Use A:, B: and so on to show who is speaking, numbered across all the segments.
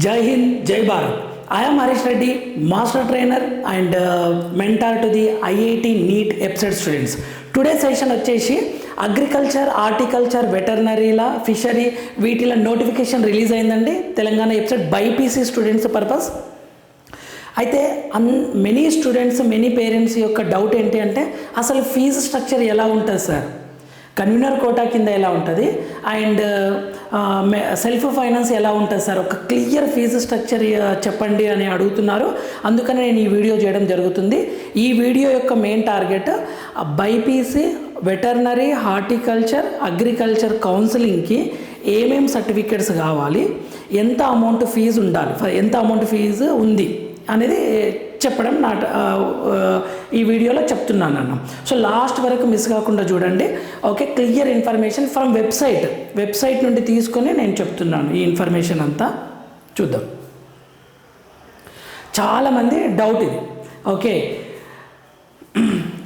A: Jai Hind Jai Bharat. I'm Harish Reddy master trainer and mentor to the IIT NEET website students today session వచ్చేసి agriculture horticulture వెటర్నరీల fishery వీటిల notification release అయిందండి. Telangana website BiPC students purpose అయితే an many students many parents యొక్క doubt ఏంటి అంటే అసలు fee structure ఎలా ఉంటుంది సార్ కన్వీనర్ కోటా కింద ఎలా ఉంటుంది? అండ్ సెల్ఫ్ ఫైనాన్స్ ఎలా ఉంటుంది సార్? ఒక క్లియర్ ఫీజు స్ట్రక్చర్ చెప్పండి అని అడుగుతున్నారు. అందుకనే నేను ఈ వీడియో చేయడం జరుగుతుంది. ఈ వీడియో యొక్క main target BiPC veterinary horticulture agriculture కౌన్సిలింగ్కి ఏమేం సర్టిఫికెట్స్ కావాలి ఎంత అమౌంట్ ఫీజు ఉండాలి ఎంత అమౌంట్ ఫీజు ఉంది అనేది చెప్పడం నా ఈ వీడియోలో చెప్తున్నాను అన్న. సో లాస్ట్ వరకు మిస్ కాకుండా చూడండి. Okay clear information from website. Website నుండి తీసుకొని నేను చెప్తున్నాను ఈ ఇన్ఫర్మేషన్ అంతా. చూద్దాం. చాలామంది డౌట్ ఇది. ఓకే.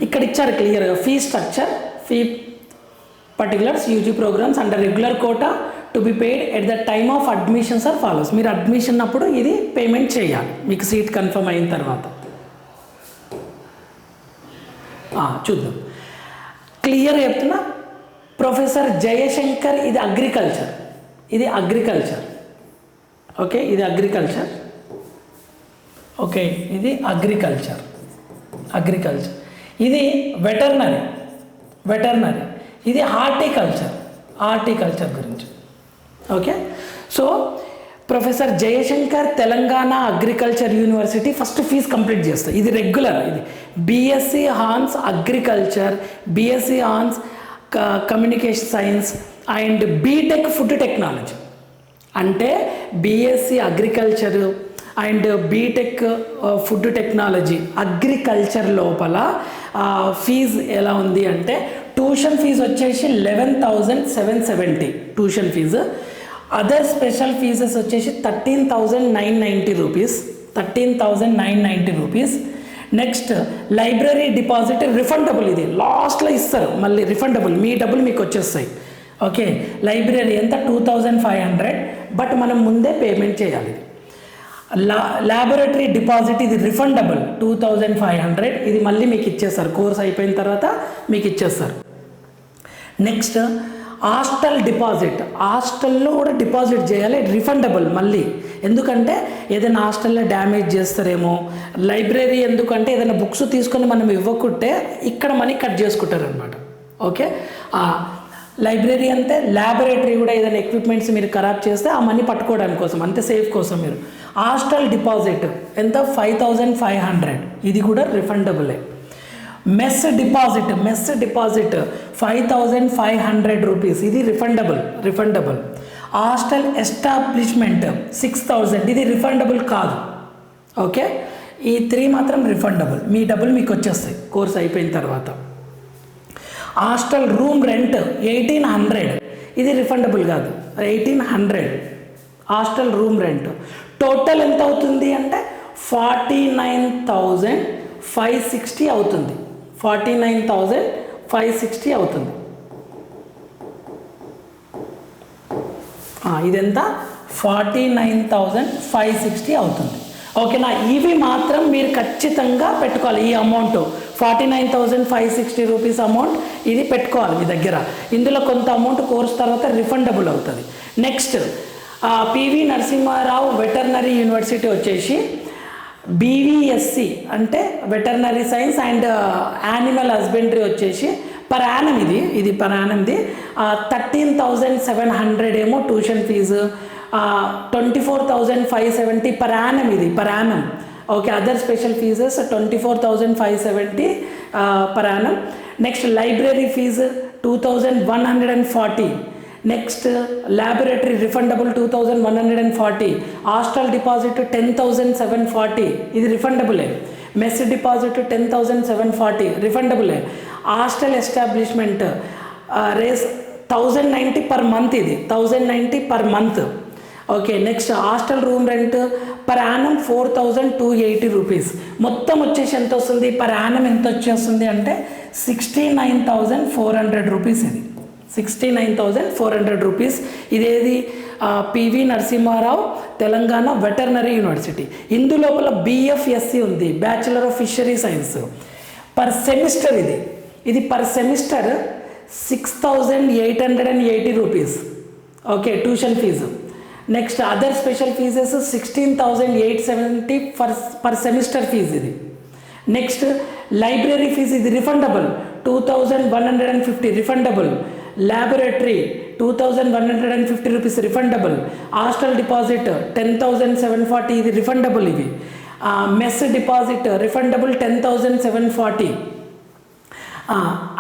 A: ఇక్కడ ఇచ్చారు క్లియర్గా. Fee structure fee particulars UG programmes under regular quota to be paid at the time of admissions are follows. మీరు అడ్మిషన్ అప్పుడు ఇది పేమెంట్ చేయాలి. మీకు సీట్ కన్ఫర్మ్ అయిన తర్వాత ఆ, చూద్దాం. క్లియర్ చెప్తున్నా? ప్రొఫెసర్ జయశంకర్ ఇది అగ్రికల్చర్ ఇది అగ్రికల్చర్ ఓకే ఇది అగ్రికల్చర్ ఓకే ఇది అగ్రికల్చర్ అగ్రికల్చర్ ఇది వెటర్నరీ వెటర్నరీ ఇది హార్టికల్చర్ హార్టికల్చర్ గురించి. Okay so professor Jayashankar Telangana agriculture university first fee complete చేస్తారు ఇది రెగ్యులర్ ఇది BSc hons agriculture BSc hons communication science and BTech food technology అంటే BSc agriculture and BTech food technology agriculture లోపల fee ఎలా ఉంది అంటే tuition fee వచ్చేసి eleven thousand seven seventy tuition fee other special fees వచ్చేసి thirteen thousand nine ninety rupees thirteen thousand nine ninety rupees next library deposit refundable ఇది. లాస్ట్లో ఇస్తారు. మళ్ళీ రిఫండబుల్ మీ డబ్బులు మీకు వచ్చేస్తాయి. ఓకే లైబ్రరీ ఎంత? Two thousand five hundred but మనం ముందే పేమెంట్ చేయాలి. లా ల్యాబొరేటరీ డిపాజిట్ ఇది refundable two thousand five hundred ఇది మళ్ళీ మీకు ఇచ్చేస్తారు. కోర్స్ అయిపోయిన తర్వాత మీకు ఇచ్చేస్తారు. Next hostel deposit. హాస్టల్లో కూడా డిపాజిట్ చేయాలి రిఫండబుల్ మళ్ళీ. ఎందుకంటే ఏదైనా హాస్టల్లో డ్యామేజ్ చేస్తారేమో. లైబ్రరీ ఎందుకంటే ఏదైనా బుక్స్ తీసుకొని మనం ఇవ్వకుంటే ఇక్కడ మనీ కట్ చేసుకుంటారు అనమాట ఓకే లైబ్రరీ అంతే ల్యాబొరేటరీ కూడా ఏదైనా ఎక్విప్మెంట్స్ మీరు ఖరాబ్ చేస్తే ఆ మనీ పట్టుకోవడానికి కోసం అంతే సేఫ్ కోసం మీరు. హాస్టల్ డిపాజిట్ ఎంత? Five thousand five hundred. ఇది కూడా రిఫండబులే. Mess deposit mess deposit five thousand five hundred rupees. ఇది refundable refundable. Hostel establishment six thousand. ఇది రిఫండబుల్ కాదు. ఓకే? ఈ త్రీ మాత్రం రిఫండబుల్. మీ డబ్బులు మీకు వచ్చేస్తాయి. కోర్స్ అయిపోయిన తర్వాత. Hostel room rent eighteen hundred. ఇది రిఫండబుల్ కాదు. Eighteen hundred. Hostel room rent. Total ఎంత అవుతుంది అంటే forty nine thousand five sixty అవుతుంది. Forty nine thousand five sixty అవుతుంది. ఇదెంత? Forty nine thousand five sixty అవుతుంది. ఓకేనా? ఇవి మాత్రం మీరు ఖచ్చితంగా పెట్టుకోవాలి. ఈ amount forty nine thousand five sixty rupees amount ఇది పెట్టుకోవాలి మీ దగ్గర. ఇందులో కొంత అమౌంట్ కోర్స్ తర్వాత రిఫండబుల్ అవుతుంది. Next PV Narasimha Rao veterinary university వచ్చేసి బీవీఎస్సి అంటే veterinary science and animal husbandry వచ్చేసి పర్ యానం ఇది ఇది పర్ యానంది థర్టీన్ థౌజండ్ సెవెన్ హండ్రెడ్ ఏమో tuition fee twenty four thousand five seventy per annum ఇది per annum okay other special fees twenty four thousand five seventy per annum next library fee two thousand one hundred and forty next laboratory refundable two thousand one hundred and forty hostel deposit ten thousand seven forty ఇది రిఫండబులే mess deposit ten thousand seven forty రిఫండబులే hostel establishment రేస్ thousand ninety per month ఇది. Thousand ninety per month okay next hostel room rent per annum four thousand two eighty rupees మొత్తం వచ్చేసి ఎంత వస్తుంది? Per annum ఎంత వచ్చేస్తుంది అంటే sixty nine thousand four hundred rupees ఇది. Sixty nine thousand four hundred rupees ఇదేది PV Narasimha Rao Telangana veterinary university. ఇందు లోపల బిఎఫ్ఎస్సి ఉంది bachelor of fishery science per semester ఇది. ఇది per semester six thousand eight hundred and eighty rupees okay tuition fee next other special fees sixteen thousand eight seventy per per semester fee ఇది. Next library fee ఇది refundable two thousand one hundred and fifty refundable laboratory two thousand one hundred and fifty rupees refundable hostel deposit ten thousand seven forty ఇది refundable ఇవి mess deposit refundable ten thousand seven forty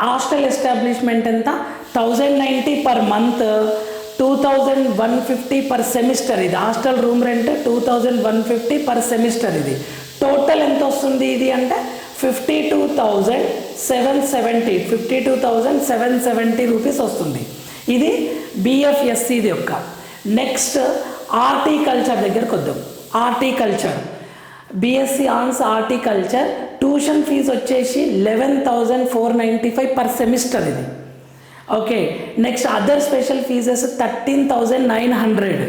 A: hostel establishment ఎంత? Thousand ninety per month two thousand one fifty per semester ఇది. Hostel room rent two thousand one fifty per semester ఇది. Total ఎంత వస్తుంది ఇది అంటే? Fifty two thousand seven seventy fifty two thousand seven seventy rupees వస్తుంది ఇది బిఎఫ్ఎస్సిది యొక్క నెక్స్ట్ ఆర్టికల్చర్ దగ్గరకు వద్దాం. Horticulture BSc Hons horticulture tuition fee వచ్చేసి eleven thousand four ninety five per semester ఇది okay next other special fees thirteen thousand nine hundred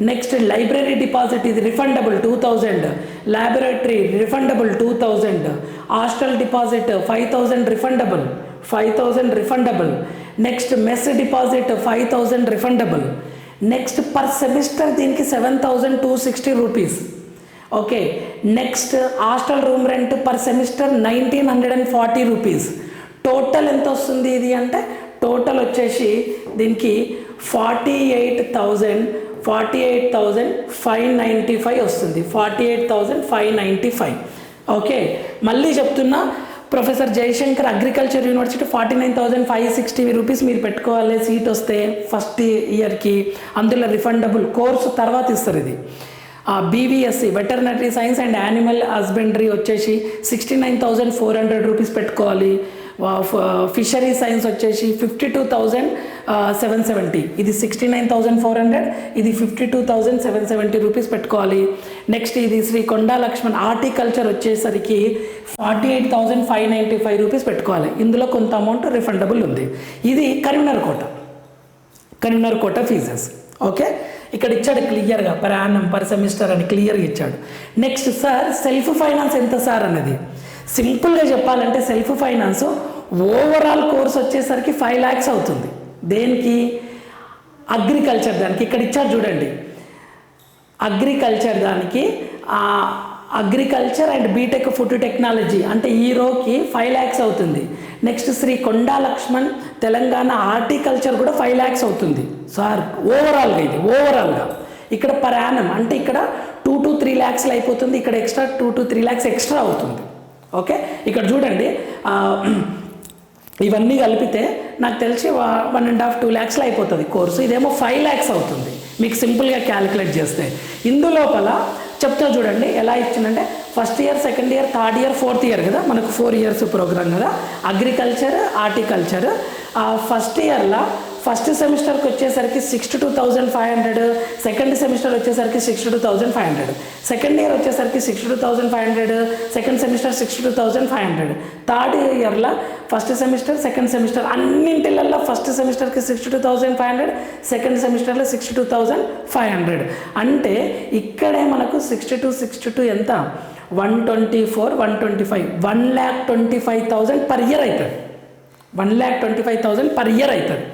A: next library deposit ఇది refundable two thousand laboratory refundable two thousand hostel deposit five thousand refundable five thousand refundable next mess deposit five thousand refundable next per semester దీనికి seven thousand two sixty rupees okay next hostel room rent per semester nineteen hundred and forty rupees total ఎంత వస్తుంది ఇది అంటే? Total వచ్చేసి దీనికి forty eight thousand forty eight thousand five ninety five వస్తుంది. Forty eight thousand five ninety five. Okay. మళ్ళీ చెప్తున్నా professor Jayashankar agriculture university forty nine thousand five sixty rupees మీరు పెట్టుకోవాలి సీట్ వస్తే ఫస్ట్ ఇయర్కి. అందులో రిఫండబుల్ కోర్సు తర్వాత ఇస్తారు ఇది. BVSc veterinary science and animal husbandry వచ్చేసి sixty nine thousand four hundred rupees పెట్టుకోవాలి. ఫిషరీ సైన్స్ uh, వచ్చేసి fifty two thousand seven seventy ఇది sixty nine thousand four hundred ఇది fifty two thousand seven seventy rupees పెట్టుకోవాలి. Next ఇది Shri Konda Laxman horticulture వచ్చేసరికి forty eight thousand five ninety five rupees పెట్టుకోవాలి. ఇందులో కొంత అమౌంట్ రిఫండబుల్ ఉంది. ఇది Karimnagar quota. Karimnagar quota fees okay ఇక్కడ ఇచ్చాడు క్లియర్గా పర్ యానం పర్ సెమిస్టర్ అని క్లియర్గా ఇచ్చాడు. నెక్స్ట్ సార్ సెల్ఫ్ ఫైనాన్స్ ఎంత సార్ అనేది? సింపుల్గా చెప్పాలంటే సెల్ఫ్ ఫైనాన్స్ ఓవరాల్ కోర్స్ వచ్చేసరికి ఫైవ్ ల్యాక్స్ అవుతుంది. దేనికి? అగ్రికల్చర్ దానికి. ఇక్కడ ఇచ్చారు చూడండి. అగ్రికల్చర్ దానికి agriculture and BTech food technology అంటే ఈ రోకి ఫైవ్ ల్యాక్స్ అవుతుంది. నెక్స్ట్ శ్రీ కొండా లక్ష్మణ్ తెలంగాణ హార్టికల్చర్ కూడా ఫైవ్ ల్యాక్స్ అవుతుంది. సార్ ఓవరాల్గా ఇది ఓవరాల్గా. ఇక్కడ పర్ యానం అంటే ఇక్కడ టూ టు త్రీ ల్యాక్స్లో అయిపోతుంది. ఇక్కడ extra two to three lakhs extra అవుతుంది. ఓకే? ఇక్కడ చూడండి ఇవన్నీ కలిపితే నాకు తెలిసి వన్ అండ్ హాఫ్ టూ ల్యాక్స్లో అయిపోతుంది కోర్సు. ఇదేమో ఫైవ్ ల్యాక్స్ అవుతుంది మీకు సింపుల్గా క్యాలిక్యులేట్ చేస్తే. ఇందులోపల చెప్తా చూడండి ఎలా ఇచ్చిందంటే first year second year third year fourth year కదా? మనకు ఫోర్ ఇయర్స్ ప్రోగ్రామ్ కదా? అగ్రికల్చర్ హార్టికల్చర్ ఫస్ట్ ఇయర్లో ఫస్ట్ సెమిస్టర్కి వచ్చేసరికి sixty two thousand five hundred second semester వచ్చేసరికి sixty two thousand five hundred second year వచ్చేసరికి sixty two thousand five hundred second semester sixty two thousand five hundred third ఇయర్లో first semester second semester అన్నింటిలల్లో first సెమిస్టర్కి sixty two thousand five hundred second సెమిస్టర్లో sixty two thousand five hundred అంటే ఇక్కడే మనకు sixty two sixty two ఎంత one twenty four one twenty five one lakh twenty five thousand per year అవుతుంది one lakh twenty five thousand per year అవుతుంది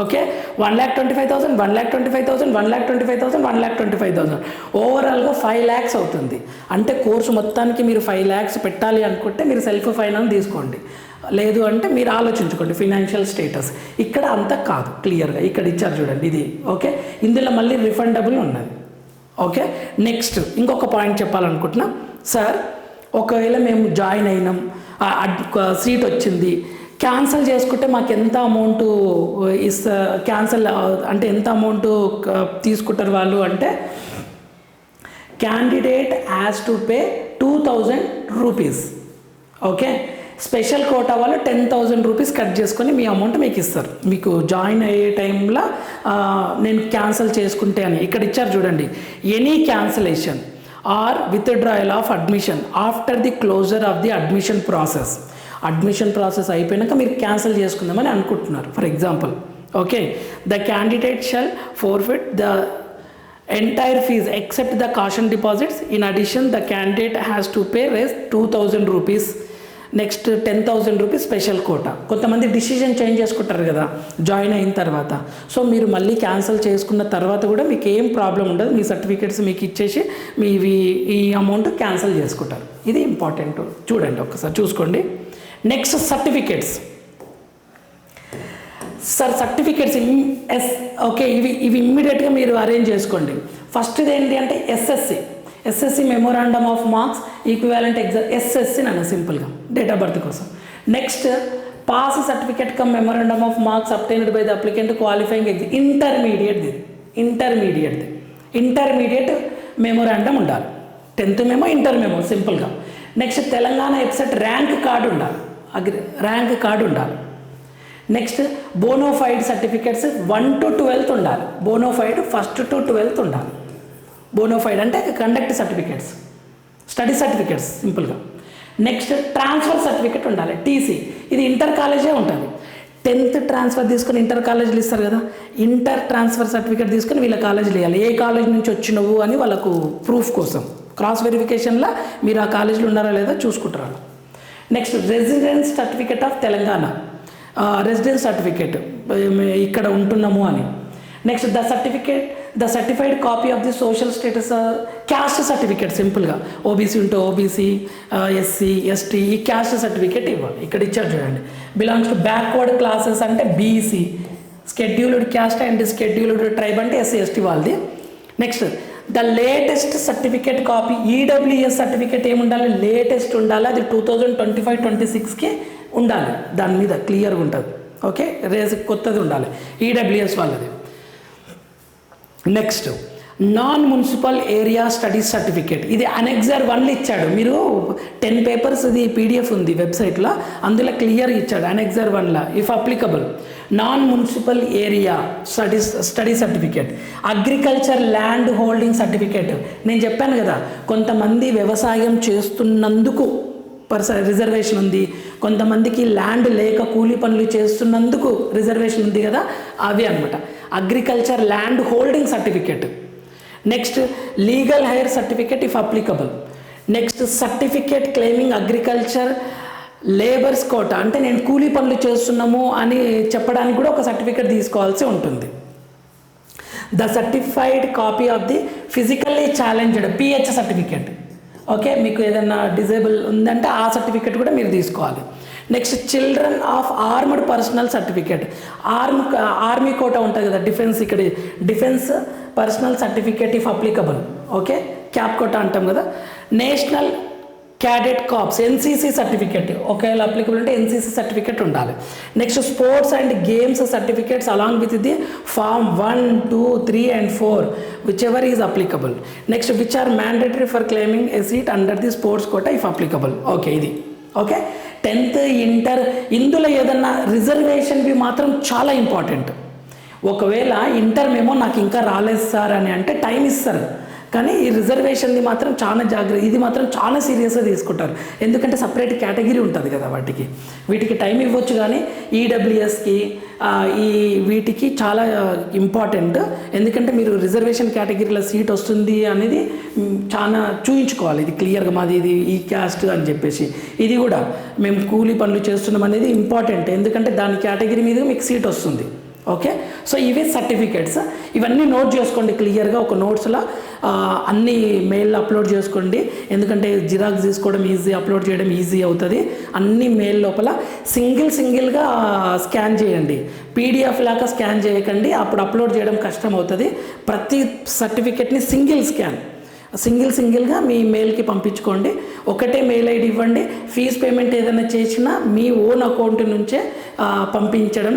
A: okay? One lakh twenty five thousand one lakh twenty five thousand one lakh twenty five thousand one lakh twenty five thousand. ఓవరాల్గా five lakhs అవుతుంది. అంటే course మొత్తానికి మీరు five lakhs పెట్టాలి అనుకుంటే మీరు self finance తీసుకోండి. లేదు అంటే మీరు ఆలోచించుకోండి ఫినాన్షియల్ స్టేటస్ ఇక్కడ అంత కాదు క్లియర్గా ఇక్కడ ఇచ్చారు చూడండి ఇది. ఓకే? ఇందులో మళ్ళీ రిఫండబుల్ ఉన్నది. ఓకే? నెక్స్ట్ ఇంకొక పాయింట్ చెప్పాలనుకుంటున్నా. సార్ ఒకవేళ మేము జాయిన్ అయినాం అడ్- సీట్ వచ్చింది క్యాన్సిల్ చేసుకుంటే మాకు ఎంత అమౌంట్ ఇస్తా క్యాన్సిల్ అంటే ఎంత అమౌంట్ తీసుకుంటారు వాళ్ళు అంటే candidate has to pay two thousand rupees okay special quota వాళ్ళు టెన్ థౌజండ్ రూపీస్ కట్ చేసుకొని మీ అమౌంట్ మీకు ఇస్తారు. మీకు జాయిన్ అయ్యే టైంలో నేను క్యాన్సిల్ చేసుకుంటే అని. ఇక్కడ ఇచ్చారు చూడండి. Any cancellation or withdrawal of admission after the closure of the admission process admission process అయిపోయాక మీరు క్యాన్సిల్ చేసుకుందామని అనుకుంటున్నారు. For example okay the candidate shall forfeit the entire fee except the caution deposits in addition the candidate has to pay race two thousand rupees next ten thousand rupees special quota కొంతమంది decision change చేసుకుంటారు కదా join అయిన తర్వాత. So మీరు మళ్ళీ cancel చేసుకున్న తర్వాత కూడా మీకు ఏం ప్రాబ్లం ఉండదు. మీ సర్టిఫికేట్స్ మీకు ఇచ్చేసి మీ ఈ అమౌంట్ క్యాన్సిల్ చేసుకుంటారు. ఇది ఇంపార్టెంట్ చూడండి ఒకసారి చూసుకోండి. Next certificates sir certificates yes okay ఇవి ఇవి ఇమ్మీడియట్గా మీరు అరేంజ్ చేసుకోండి. ఫస్ట్ ఏంటి అంటే SSC SSC memorandum of marks equivalent exam SSC నన్ను సింపుల్గా డేట్ ఆఫ్ బర్త్ కోసం. Next pass certificate cum memorandum of marks obtained by the applicant qualifying exam ఇంటర్మీడియట్ది ఇంటర్మీడియట్ది ఇంటర్మీడియట్ మెమోరాండమ్ ఉండాలి. టెన్త్ మేమో ఇంటర్ మేమో సింపుల్గా next Telangana EAPCET rank card ఉండాలి. Agri rank card ఉండాలి. Next bonafide certificates one to twelfth ఉండాలి. Bonafide first to twelfth ఉండాలి. Bonafide అంటే conduct certificates study certificates సింపుల్గా next transfer certificate ఉండాలి. TC ఇది inter కాలేజే ఉంటుంది. టెన్త్ ట్రాన్స్ఫర్ తీసుకొని ఇంటర్ కాలేజీలు ఇస్తారు కదా. ఇంటర్ ట్రాన్స్ఫర్ సర్టిఫికేట్ తీసుకొని వీళ్ళ కాలేజీలు వేయాలి ఏ కాలేజ్ నుంచి వచ్చినవు అని వాళ్ళకు ప్రూఫ్ కోసం. క్రాస్ వెరిఫికేషన్లో మీరు ఆ కాలేజీలో ఉన్నారా లేదా చూసుకుంటారు next residence certificate of Telangana residence certificate ఇక్కడ ఉంటున్నాము అని. Next the certificate the certified copy of the social status caste certificate సింపుల్గా ఓబీసీ ఉంటే ఓబీసీ ఎస్సీ ఎస్టీ ఈ క్యాస్ట్ సర్టిఫికేట్ ఇవ్వాలి. ఇక్కడ ఇచ్చారు చూడండి. బిలాంగ్స్ టు బ్యాక్వర్డ్ క్లాసెస్ అంటే BC scheduled caste and scheduled tribe అంటే ఎస్సీ ఎస్టీ వాళ్ళది. Next the latest certificate copy EWS certificate ఏముండాలి? లేటెస్ట్ ఉండాలి. అది two thousand twenty five twenty సిక్స్కి ఉండాలి. దాని మీద క్లియర్గా ఉంటుంది. ఓకే రేస్ కొత్తది ఉండాలి. ఈడబ్ల్యూఎస్ వాళ్ళది. Next non municipal area studies certificate ఇది అనెక్సర్ వన్లు ఇచ్చాడు. మీరు టెన్ పేపర్స్ ఇది పీడిఎఫ్ ఉంది వెబ్సైట్లో అందులో క్లియర్ ఇచ్చాడు అనెక్సర్ వన్లో if applicable non municipal area studies study certificate agriculture land holding certificate నేను చెప్పాను కదా కొంతమంది వ్యవసాయం చేస్తున్నందుకు పర్స రిజర్వేషన్ ఉంది. కొంతమందికి ల్యాండ్ లేక కూలీ పనులు చేస్తున్నందుకు రిజర్వేషన్ ఉంది కదా అవి అనమాట agriculture land holding certificate next legal heir certificate if applicable next certificate claiming agriculture labours quota అంటే నేను కూలీ పనులు చేస్తున్నాము అని చెప్పడానికి కూడా ఒక సర్టిఫికేట్ తీసుకోవాల్సి ఉంటుంది. The certified copy of the physically challenged PH certificate okay మీకు ఏదైనా డిజేబుల్ ఉందంటే ఆ సర్టిఫికేట్ కూడా మీరు తీసుకోవాలి. Next children of armed personnel certificate arm army quota ఉంటుంది కదా డిఫెన్స్ ఇక్కడ. Defence personnel certificate if applicable okay CAP quota అంటాం కదా. National cadet corps NCC certificate ఒకవేళ అప్లికబుల్ అంటే ఎన్సీసీ సర్టిఫికేట్ ఉండాలి. Next sports and games certificates along with the form one two three and for whichever is applicable next which are mandatory for claiming a seat under the sports quota if applicable okay ఇది. Okay tenth inter ఇందులో ఏదన్నా రిజర్వేషన్వి మాత్రం చాలా important ఒకవేళ inter మేమో నాకు ఇంకా రాలేదు sir అని అంటే టైం ఇస్తారు. కానీ ఈ రిజర్వేషన్ది మాత్రం చాలా జాగ్రత్త ఇది మాత్రం చాలా సీరియస్గా తీసుకుంటారు. ఎందుకంటే సపరేట్ కేటగిరీ ఉంటుంది కదా వాటికి. వీటికి టైం ఇవ్వచ్చు కానీ ఈడబ్ల్యూఎస్కి ఈ వీటికి చాలా ఇంపార్టెంట్. ఎందుకంటే మీరు రిజర్వేషన్ కేటగిరీలో సీట్ వస్తుంది అనేది చాలా చూయించుకోవాలి. ఇది క్లియర్గా మాది ఇది ఈ క్యాస్ట్ అని చెప్పేసి. ఇది కూడా మేము కూలీ పనులు చేస్తున్నాం అనేది ఇంపార్టెంట్. ఎందుకంటే దాని కేటగిరీ మీద మీకు సీట్ వస్తుంది. ఓకే సో ఇవి సర్టిఫికేట్స్ ఇవన్నీ నోట్ చేసుకోండి క్లియర్గా ఒక నోట్స్లో అన్ని మెయిల్ అప్లోడ్ చేసుకోండి. ఎందుకంటే జిరాక్స్ తీసుకోవడం ఈజీ అప్లోడ్ చేయడం ఈజీ అవుతుంది. అన్ని మెయిల్ లోపల సింగిల్ సింగిల్గా స్కాన్ చేయండి. పీడిఎఫ్ లాగా స్కాన్ చేయకండి. అప్పుడు అప్లోడ్ చేయడం కష్టం అవుతుంది. ప్రతి సర్టిఫికేట్ని సింగిల్ స్కాన్ సింగిల్ సింగిల్గా మీ మెయిల్కి పంపించుకోండి. ఒకటే మెయిల్ ఐడి ఇవ్వండి. ఫీజ్ పేమెంట్ ఏదైనా చేసినా మీ ఓన్ అకౌంట్ నుంచే పంపించడం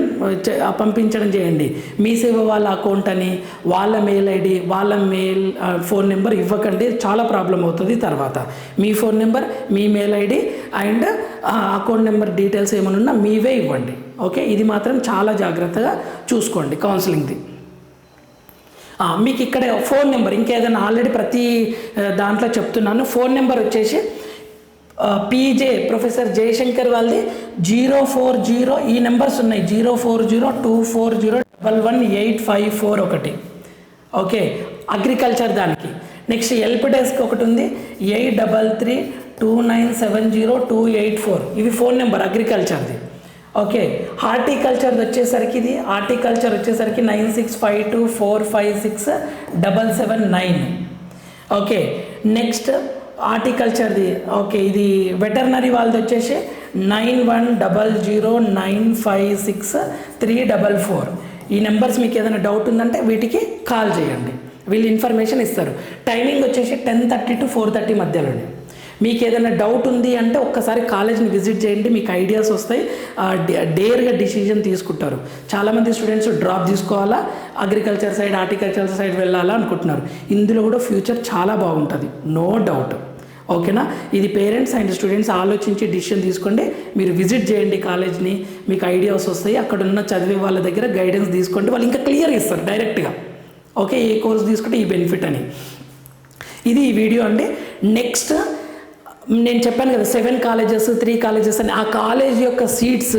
A: పంపించడం చేయండి. మీ సేవ వాళ్ళ అకౌంట్ అని వాళ్ళ మెయిల్ ఐడి వాళ్ళ మెయిల్ ఫోన్ నెంబర్ ఇవ్వకండి. చాలా ప్రాబ్లం అవుతుంది తర్వాత. మీ phone number me mail ID and account number details ఏమైనా ఉన్నా మీవే ఇవ్వండి. ఓకే? ఇది మాత్రం చాలా జాగ్రత్తగా చూసుకోండి. కౌన్సిలింగ్ది. మీకు ఇక్కడ ఫోన్ నెంబర్ ఇంకేదైనా ఆల్రెడీ ప్రతి దాంట్లో చెప్తున్నాను. ఫోన్ నెంబర్ వచ్చేసి పీజే ప్రొఫెసర్ జయశంకర్ వాళ్ళది జీరో ఫోర్ జీరో ఈ నెంబర్స్ ఉన్నాయి. Zero four zero two four zero double one eight five four ఒకటి. ఓకే అగ్రికల్చర్ దానికి. నెక్స్ట్ హెల్ప్ డెస్క్ ఒకటి ఉంది. Eight double three two nine seven zero two eight four. ఇవి phone number అగ్రికల్చర్ది. Okay horticulture వచ్చేసరికి ఇది horticulture వచ్చేసరికి nine six five two four five six double seven nine. Okay next హార్టికల్చర్ది okay ఇది veterinary వాళ్ళది వచ్చేసి nine one double zero nine five six three double four. ఈ numbers మీకు ఏదైనా డౌట్ ఉందంటే వీటికి కాల్ చేయండి. వీళ్ళు ఇన్ఫర్మేషన్ ఇస్తారు. టైమింగ్ వచ్చేసి ten thirty to four thirty మధ్యలోనే. మీకు ఏదైనా డౌట్ ఉంది అంటే ఒక్కసారి కాలేజ్ని విజిట్ చేయండి మీకు ఐడియాస్ వస్తాయి. డే- డేర్గా డిసిజన్ తీసుకుంటారు. చాలామంది స్టూడెంట్స్ డ్రాప్ తీసుకోవాలా? అగ్రికల్చర్ సైడ్ హార్టికల్చర్ సైడ్ వెళ్ళాలా అనుకుంటున్నారు. ఇందులో కూడా ఫ్యూచర్ చాలా బాగుంటుంది. నో డౌట్ ఓకేనా? ఇది పేరెంట్స్ అండ్ స్టూడెంట్స్ ఆలోచించి డిసిషన్ తీసుకోండి. మీరు విజిట్ చేయండి కాలేజ్ని మీకు ఐడియాస్ వస్తాయి. అక్కడ ఉన్న చదివే వాళ్ళ దగ్గర గైడెన్స్ తీసుకోండి. వాళ్ళు ఇంకా క్లియర్ ఇస్తారు డైరెక్ట్గా ఓకే? ఏ కోర్స్ తీసుకుంటే ఈ బెనిఫిట్ అని. ఇది ఈ వీడియో అండి. నెక్స్ట్ నేను చెప్పాను కదా సెవెన్ కాలేజెస్ త్రీ కాలేజెస్ అని. ఆ కాలేజ్ యొక్క seats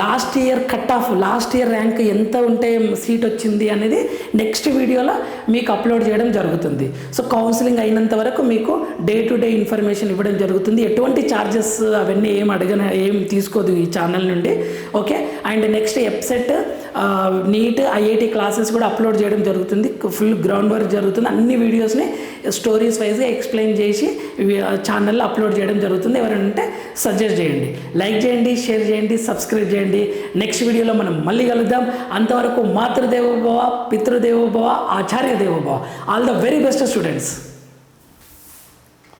A: last year cut off last year rank ఎంత ఉంటే సీట్ వచ్చింది అనేది నెక్స్ట్ వీడియోలో మీకు అప్లోడ్ చేయడం జరుగుతుంది. సో కౌన్సిలింగ్ అయినంత వరకు మీకు డే టు డే ఇన్ఫర్మేషన్ ఇవ్వడం జరుగుతుంది. ఎటువంటి ఛార్జెస్ అవన్నీ ఏం అడగన ఏం తీసుకోదు ఈ ఛానల్ నుండి. Okay and next EAPCET NEET IIT classes కూడా అప్లోడ్ చేయడం జరుగుతుంది. ఫుల్ గ్రౌండ్ వర్క్ జరుగుతుంది. అన్ని వీడియోస్ని స్టోరీస్ వైజ్గా ఎక్స్ప్లెయిన్ చేసి ఛానల్లో అప్లోడ్ చేయడం జరుగుతుంది. ఎవరైనా ఉంటే సజెస్ట్ చేయండి. లైక్ చేయండి షేర్ చేయండి సబ్స్క్రైబ్ చేయండి. నెక్స్ట్ వీడియోలో మనం మళ్ళీ కలుద్దాం. అంతవరకు మాతృదేవోభవ పితృదేవోభవ ఆచార్య దేవోభవ all the very best students